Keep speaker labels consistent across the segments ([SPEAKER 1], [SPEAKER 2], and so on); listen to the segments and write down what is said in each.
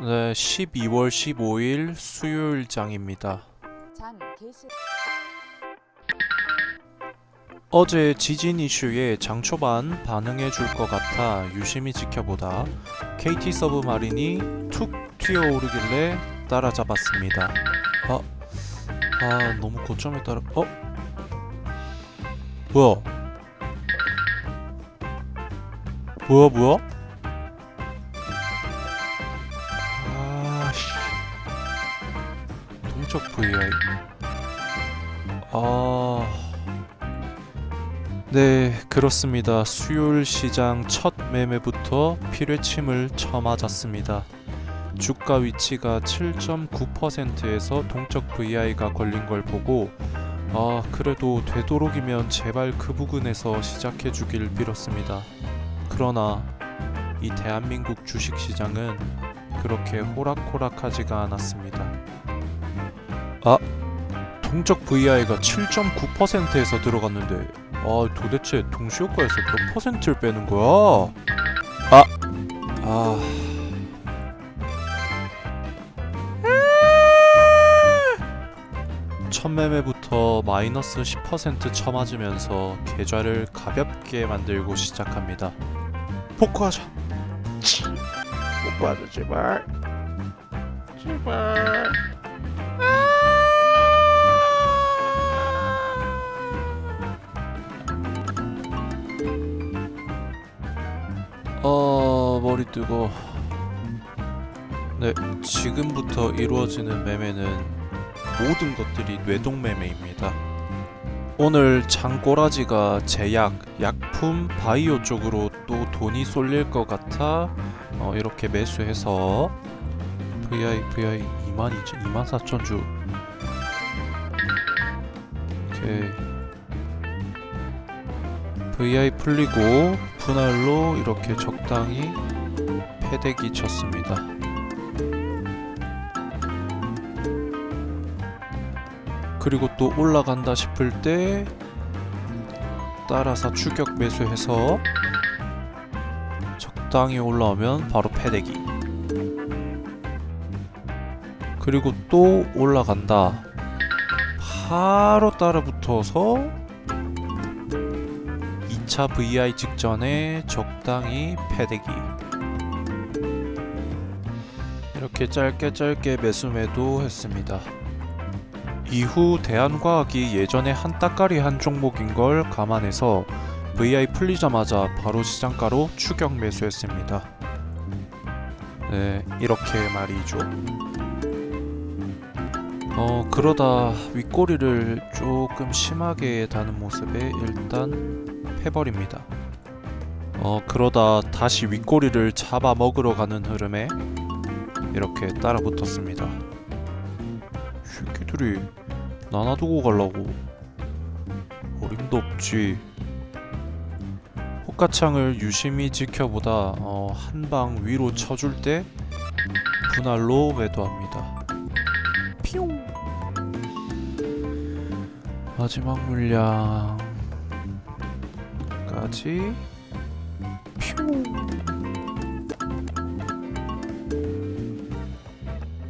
[SPEAKER 1] 네, 12월 15일 수요일 장입니다.
[SPEAKER 2] 장 게시
[SPEAKER 1] 어제 지진 이슈에 장 초반 반응해 줄 것 같아 유심히 지켜보다 KT 서브마린이 툭 튀어오르길래 따라잡았습니다. 아, 아 너무 고점에 따라 어? 뭐야? 뭐야 뭐야? 동적 VI 아 네, 그렇습니다. 수요일 시장 첫 매매부터 필회침을 쳐맞았습니다. 주가 위치가 7.9%에서 동적 VI가 걸린 걸 보고 아, 그래도 되도록이면 제발 그 부근에서 시작해 주길 빌었습니다. 그러나 이 대한민국 주식 시장은 그렇게 호락호락하지가 않았습니다. 아, 동적 VI가 7.9%에서 들어갔는데 아 도대체 동시효과에서 몇 퍼센트를 빼는 거야? 아, 아. 첫 매매부터 마이너스 10% 쳐맞으면서 계좌를 가볍게 만들고 시작합니다. 복구하자.
[SPEAKER 3] 오빠도 제발 제발
[SPEAKER 1] 머리 뜨고 네 지금부터 이루어지는 매매는 모든 것들이 뇌동 매매입니다. 오늘 장꼬라지가 제약, 약품, 바이오 쪽으로 또 돈이 쏠릴 것 같아 어, 이렇게 매수해서 VI, VI 22,000, 24,000주. 오케이 VI 풀리고 분할로 이렇게 적당히 패대기 쳤습니다. 그리고 또 올라간다 싶을 때 따라서 추격 매수해서 적당히 올라오면 바로 패대기. 그리고 또 올라간다. 바로 따라 붙어서 2차 VI 직전에 적당히 패대기 이렇게 짧게 짧게 매수매도 했습니다. 이후 대한과학이 예전에 한 따까리 한 종목인 걸 감안해서 VI 풀리자마자 바로 시장가로 추격 매수했습니다. 네, 이렇게 말이죠. 어, 그러다 윗꼬리를 조금 심하게 다는 모습에 일단 해버립니다. 어 그러다 다시 윗꼬리를 잡아 먹으러 가는 흐름에 이렇게 따라 붙었습니다. 새끼들이 나놔두고 가려고 어림도 없지. 호가창을 유심히 지켜보다 어, 한 방 위로 쳐줄 때 분할로 매도합니다. 피용 마지막 물량 까지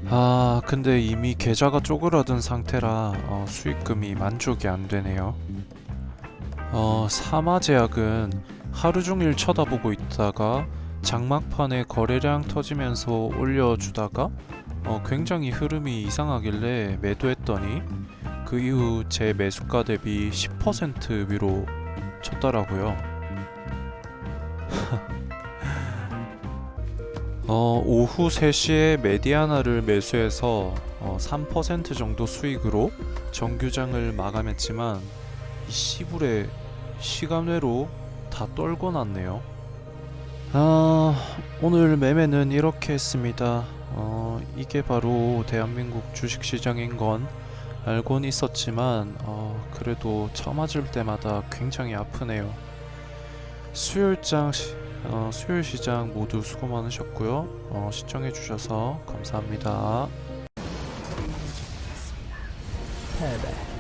[SPEAKER 1] 아 근데 이미 계좌가 쪼그라든 상태라 어, 수익금이 만족이 안 되네요 어 사마제약은 하루 종일 쳐다보고 있다가 장막판에 거래량 터지면서 올려주다가 어, 굉장히 흐름이 이상하길래 매도했더니 그 이후 제 매수가 대비 10% 위로 쳤더라고요. 어, 오후 3시에 메디아나를 매수해서 어, 3% 정도 수익으로 정규장을 마감했지만 이 시불에 시간외로 다 떨궈 놨네요. 아, 오늘 매매는 이렇게 했습니다. 어, 이게 바로 대한민국 주식시장인 건 알곤 있었지만 어, 그래도 처맞을 때마다 굉장히 아프네요. 수요일장 시, 어, 수요일 시장 모두 수고 많으셨고요. 어, 시청해 주셔서 감사합니다.
[SPEAKER 4] 패배